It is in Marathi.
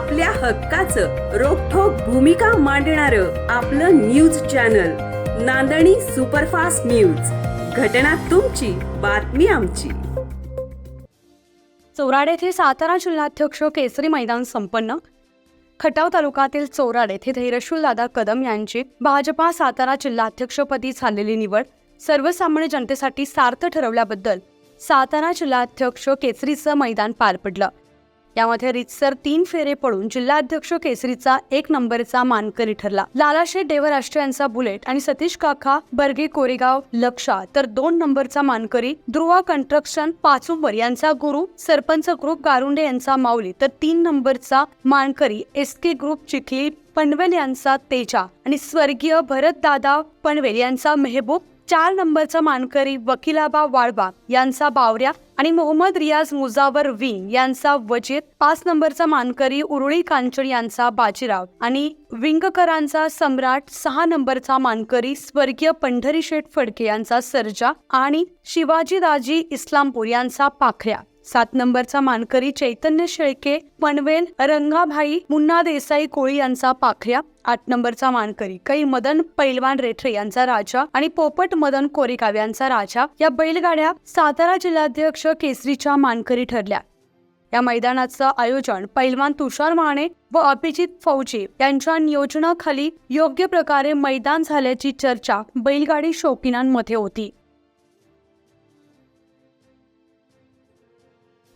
आपल्या हक्काचं रोखोक भूमिका मांडणार आपलं न्यूज चॅनल नांदणी सुपरफास्ट न्यूज. घटना तुमची बातमी आमची. चौराड येथे सातारा जिल्हाध्यक्ष केसरी मैदान संपन्न. खटाव तालुक्यातील चौराड येथे धैर्यशील दादा कदम यांची भाजपा सातारा जिल्हाध्यक्षपदी झालेली निवड सर्वसामान्य जनतेसाठी सार्थ ठरवल्याबद्दल सातारा जिल्हाध्यक्ष केसरीचं मैदान पार पडलं. यामध्ये रितसर तीन फेरे पडून जिल्हाध्यक्ष केसरीचा एक नंबरचा मानकरी ठरला. लालाशे देवराष्ट्र यांचा बुलेट आणि सतीश काका बर्गे कोरेगाव लक्षा तर दोन नंबरचा मानकरी ध्रुवा कन्स्ट्रक्शन पाचुंबर यांचा गुरु सरपंच ग्रुप गारुंडे यांचा माऊली तर तीन नंबरचा मानकरी S K group Chikhli Panvel यांचा तेजा आणि स्वर्गीय भरतदादा पनवेल यांचा मेहबूब चार नंबरचा मानकरी वकिलाबा वाळबा यांचा बावऱ्या आणि मोहम्मद रियाज मुजावर विंग यांचा वजीर. पाच नंबरचा मानकरी उरुळी कांचन यांचा बाजीराव आणि विंगकरांचा सम्राट. सहा नंबरचा मानकरी स्वर्गीय पंढरी शेठ फडके यांचा सर्जा आणि शिवाजीदाजी इस्लामपूर यांचा पाखऱ्या. सात नंबरचा मानकरी चैतन्य शेळके पनवेल रंगाभाई मुन्ना देसाई कोळी यांचा पाखऱ्या आठ नंबरचा मानकरी कै मदन पैलवान रेठरे यांचा राजा आणि पोपट मदन कोरेगाव यांचा राजा या बैलगाड्या सातारा जिल्हाध्यक्ष केसरीच्या मानकरी ठरल्या. या मैदानाचं आयोजन पैलवान तुषार माने व अभिजित फौजी यांच्या नियोजनाखाली योग्य प्रकारे मैदान झाल्याची चर्चा बैलगाडी शौकीनांमध्ये होती.